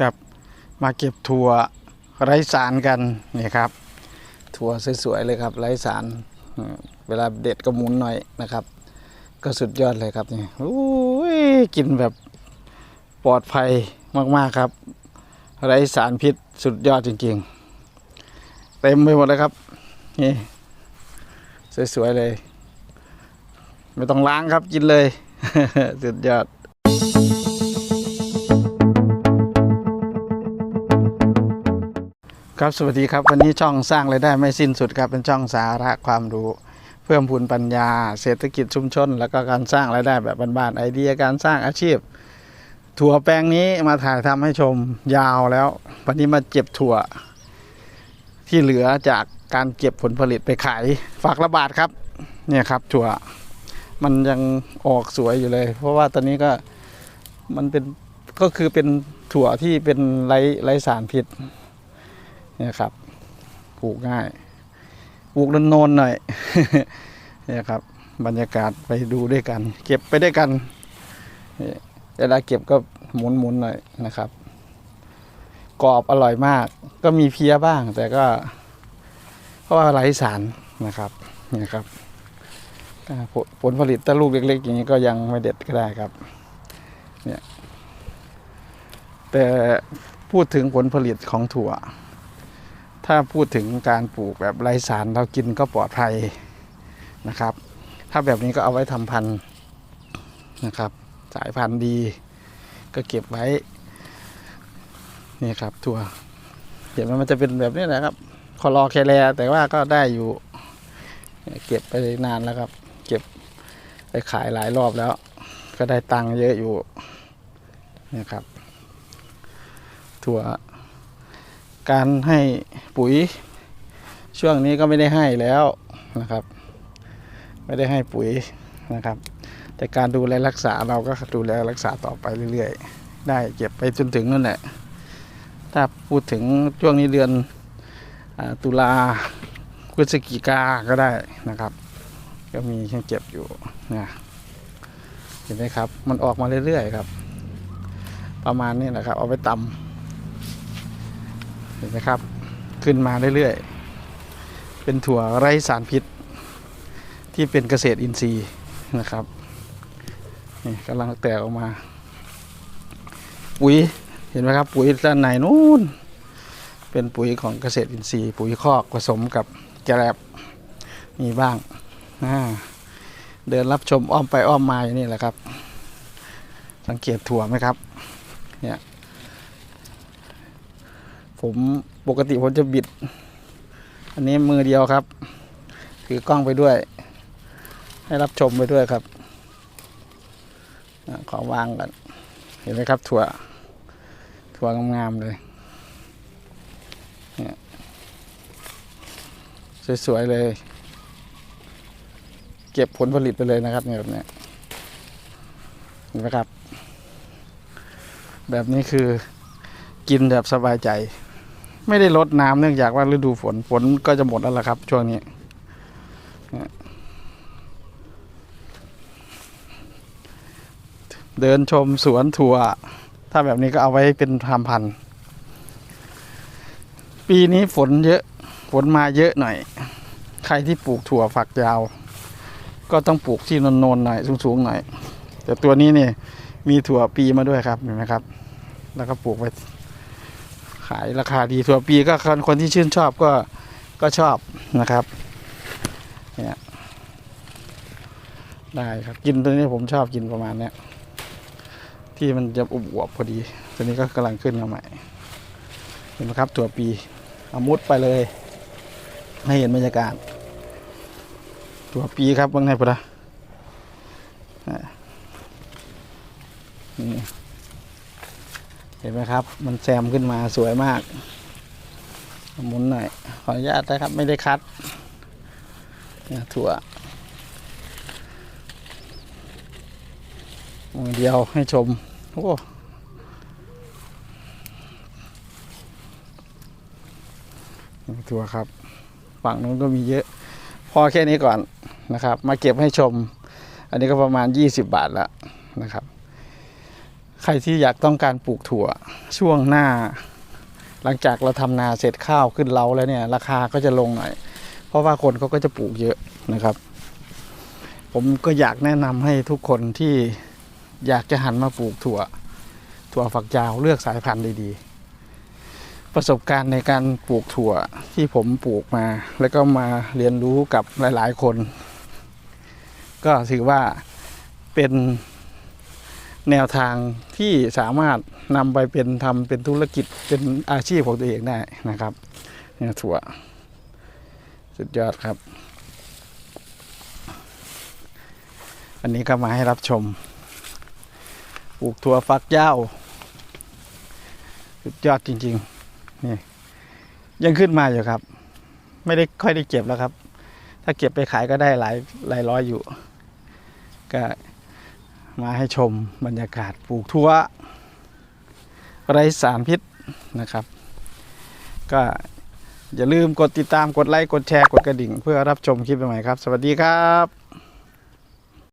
ครับ มาเก็บถั่วไร้สารกันนี่ครับ ถั่วสวยๆเลยครับ ไร้สาร เวลาเด็ดก็หมุนหน่อยนะครับ ก็สุดยอดเลยครับนี่โอ้ยกินแบบปลอดภัยมากๆครับ ไร้สารพิษสุดยอดจริงๆ เต็มไปหมดเลยครับนี่สวยๆเลย ไม่ต้องล้างครับกินเลย สุดยอด ครับสวัสดีครับวันนี้ช่องสร้างรายได้ไม่สิ้นสุดครับเป็นช่องสาระความรู้ เพิ่มพูนปัญญา เศรษฐกิจชุมชน แล้วก็การสร้างรายได้แบบบ้านๆไอเดียการสร้างอาชีพ ถั่วแปลงนี้มาถ่ายทำให้ชมยาวแล้ว วันนี้มาเก็บถั่ว ที่เหลือจากการเก็บผลผลิตไปขายฝากระบาดครับ เนี่ยครับถั่วมันยังออกสวยอยู่เลย เพราะว่าตอนนี้ก็มันเป็นก็คือเป็นถั่วที่เป็นไร้ไร้สารพิษ นี่ครับปลูกง่ายปลูกโนนๆหน่อยนี่ครับ บรรยากาศไปดูด้วยกัน เก็บไปด้วยกันเวลาเก็บก็หมุนๆหน่อยนะครับกรอบอร่อยมาก ก็มีเพี้ยบ้าง แต่ก็ เพราะว่าไร้สารนะครับนี่ครับผลผลผลิตถ้าลูกเล็ก ๆ อย่างนี้ก็ยังไม่เด็ดก็ได้ครับเนี่ยแต่พูดถึงผลผลิตของถั่ว ถ้าพูดถึงการปลูกแบบไร้สารเรากินก็ปลอดภัยนะครับ ถ้าแบบนี้ก็เอาไว้ทำพันธุ์นะครับ สายพันธุ์ดี ก็เก็บไว้นี่ครับถั่วเห็นไหมมันจะเป็นแบบนี้แหละครับคอรอแคลแต่ว่าก็ได้อยู่ เก็บไปนานแล้วครับ เก็บไปขายหลายรอบแล้ว ก็ได้ตังค์เยอะอยู่เนี่ยครับถั่ว การให้ปุ๋ยช่วงนี้ก็ไม่ได้ให้แล้วนะครับ ไม่ได้ให้ปุ๋ยนะครับ แต่การดูแลรักษาเราก็ดูแลรักษาต่อไปเรื่อยๆ ได้เก็บไปจนถึงนั่นแหละถ้าพูดถึงช่วงนี้เดือนอตุลาพฤศจิกาก็ได้นะครับ ก็มีให้เก็บอยู่นะเห็นไหมครับ มันออกมาเรื่อยๆครับ ประมาณนี้แหละครับ เอาไปตำ เห็นไหมครับ ขึ้นมาเรื่อยๆ เป็นถั่วไร้สารพิษ ที่เป็นเกษตรอินทรีย์นะครับนี่กำลังแตกออกมา ปุ๋ยเห็นไหมครับ ปุ๋ยด้านในนู้นเป็นปุ๋ยของเกษตรอินทรีย์ ปุ๋ยคอกผสมกับแกลบมีบ้างอ่าเดินรับชมอ้อมไปอ้อมมาอย่างนี้แหละครับ สังเกตถั่วไหมครับเนี่ย ผมปกติผมจะบิด อันนี้มือเดียวครับ ถือกล้องไปด้วย ให้รับชมไปด้วยครับขอวางกันเห็นไหมครับ ถั่ว ถั่วงามๆเลยเนี่ยสวยๆเลย เก็บผลผลิตไปเลยนะครับเนี่ยแบบนี้เห็นไหมครับ แบบนี้คือกินแบบสบายใจ ไม่ได้ลดน้ำเนื่องจากว่าฤดูฝนฝนก็จะหมดแล้วล่ะครับ ช่วงนี้เดินชมสวนถั่ว ถ้าแบบนี้ก็เอาไว้เป็นทำพันธุ์ปีนี้ฝนเยอะ ฝนมาเยอะหน่อย ใครที่ปลูกถั่วฝักยาว ก็ต้องปลูกที่นนๆหน่อยสูงๆหน่อย แต่ตัวนี้เนี่ยมีถั่วปีมาด้วยครับเห็นไหมครับ แล้วก็ปลูกไว้ ขายราคาดีถั่วปีก็คนคนที่ชื่นชอบก็ก็ชอบนะครับเนี่ยได้ครับกินตัวนี้ผมชอบกินประมาณเนี้ยที่มันจะอบอวบพอดี ตัวนี้ก็กำลังขึ้นมาใหม่เห็นไหมครับถั่วปีเอามุดไปเลย ให้เห็นบรรยากาศถั่วปีครับบางไงพุทธะนี่ เห็นไหมครับ มันแซมขึ้นมาสวยมากหมุนหน่อย ขออนุญาตนะครับ ไม่ได้คัดเนี่ยถั่วมือเดียวให้ชม โอ้ถั่วครับ ฝั่งนู้นก็มีเยอะ พอแค่นี้ก่อนนะครับ มาเก็บให้ชม อันนี้ก็ประมาณ 20 บาทแล้วนะครับ ใครที่อยากต้องการปลูกถั่วช่วงหน้า หลังจากเราทำนาเสร็จข้าวขึ้นเล้าแล้วเนี่ย ราคาก็จะลงหน่อย เพราะว่าคนเขาก็จะปลูกเยอะนะครับ ผมก็อยากแนะนำให้ทุกคนที่อยากจะหันมาปลูกถั่ว ถั่วฝักยาวเลือกสายพันธุ์ดีๆ ประสบการณ์ในการปลูกถั่วที่ผมปลูกมา แล้วก็มาเรียนรู้กับหลาย ๆ คน ก็ถือว่าเป็น แนวทางที่สามารถนำไปเป็นทำเป็นธุรกิจเป็นอาชีพของตัวเองได้นะครับเนี่ยถั่วสุดยอดครับ อันนี้ก็มาให้รับชมปลูกถั่วฟักยาวสุดยอดจริงๆนี่ยังขึ้นมาอยู่ครับ ไม่ได้ค่อยได้เก็บแล้วครับ ถ้าเก็บไปขายก็ได้หลายหลายร้อยอยู่ ก็ มาให้ชมบรรยากาศปลูกทั่วไร้สารพิษนะครับ ก็อย่าลืมกดติดตามกดไลค์ กดแชร์ กดกระดิ่ง เพื่อรับชมคลิปใหม่ๆครับ สวัสดีครับ